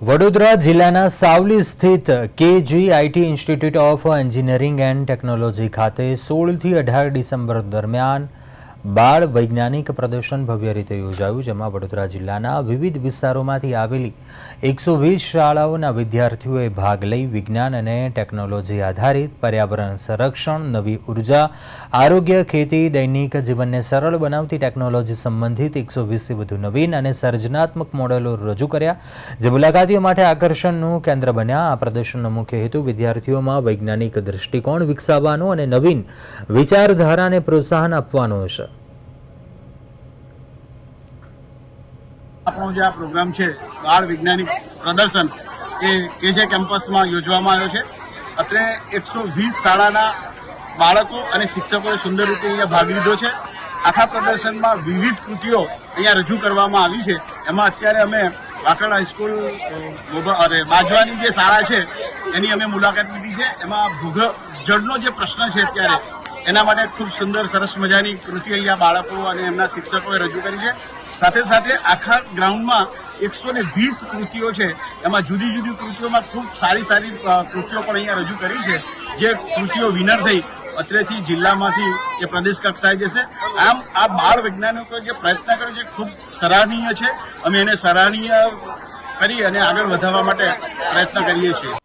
વડોદરા જિલ્લાના સાવલી સ્થિત KGIT institute of engineering and technology ખાતે સોળથી અઢાર ડિસેમ્બર દરમિયાન બાળ વૈજ્ઞાનિક પ્રદર્શન ભવ્ય રીતે યોજાયું, જેમાં વડોદરા જિલ્લાના વિવિધ વિસ્તારોમાંથી આવેલી એકસો વીસ શાળાઓના વિદ્યાર્થીઓએ ભાગ લઈ વિજ્ઞાન અને ટેકનોલોજી આધારિત પર્યાવરણ સંરક્ષણ, નવી ઊર્જા, આરોગ્ય, ખેતી, દૈનિક જીવનને સરળ બનાવતી ટેકનોલોજી સંબંધિત એકસો વીસથી વધુ નવીન અને સર્જનાત્મક મોડેલો રજૂ કર્યા. જે મુલાકાતીઓ માટે આકર્ષણનું કેન્દ્ર બન્યા. આ પ્રદર્શનનો મુખ્ય હેતુ વિદ્યાર્થીઓમાં વૈજ્ઞાનિક દૃષ્ટિકોણ વિકસાવવાનો અને નવીન વિચારધારાને પ્રોત્સાહન આપવાનો છે આપણો જે આ પ્રોગ્રામ છે, બાળ વૈજ્ઞાનિક પ્રદર્શન, એ કેજે કેમ્પસમાં યોજવામાં આવ્યો છે. અત્રે એકસો વીસ શાળાના બાળકો અને શિક્ષકોએ સુંદર રીતે અહીંયા ભાગ લીધો છે. આખા પ્રદર્શનમાં વિવિધ કૃતિઓ અહીંયા રજૂ કરવામાં આવી છે. એમાં અત્યારે અમે વાકડ હાઈસ્કૂલ અરે, બાજવાની જે શાળા છે, એની અમે મુલાકાત લીધી છે. એમાં ભૂગ જળનો જે પ્રશ્ન છે અત્યારે, એના માટે ખૂબ સુંદર, સરસ મજાની કૃતિ અહીંયા બાળકો અને એમના શિક્ષકોએ રજૂ કરી છે. સાથે સાથે આખા ગ્રાઉન્ડમાં એકસો ને વીસ કૃતિઓ છે. એમાં જુદી જુદી કૃતિઓમાં ખૂબ સારી સારી કૃતિઓ પણ અહીંયા રજૂ કરી છે. જે કૃતિઓ વિનર થઈ, અત્રેથી જિલ્લામાંથી એ પ્રદેશ કક્ષાએ જશે. આમ આ બાળ વૈજ્ઞાનિકોએ જે પ્રયત્ન કર્યો છે, ખૂબ સરાહનીય છે. અમે એને સરાહનીય કરી અને આગળ વધારવા માટે પ્રયત્ન કરીએ છીએ.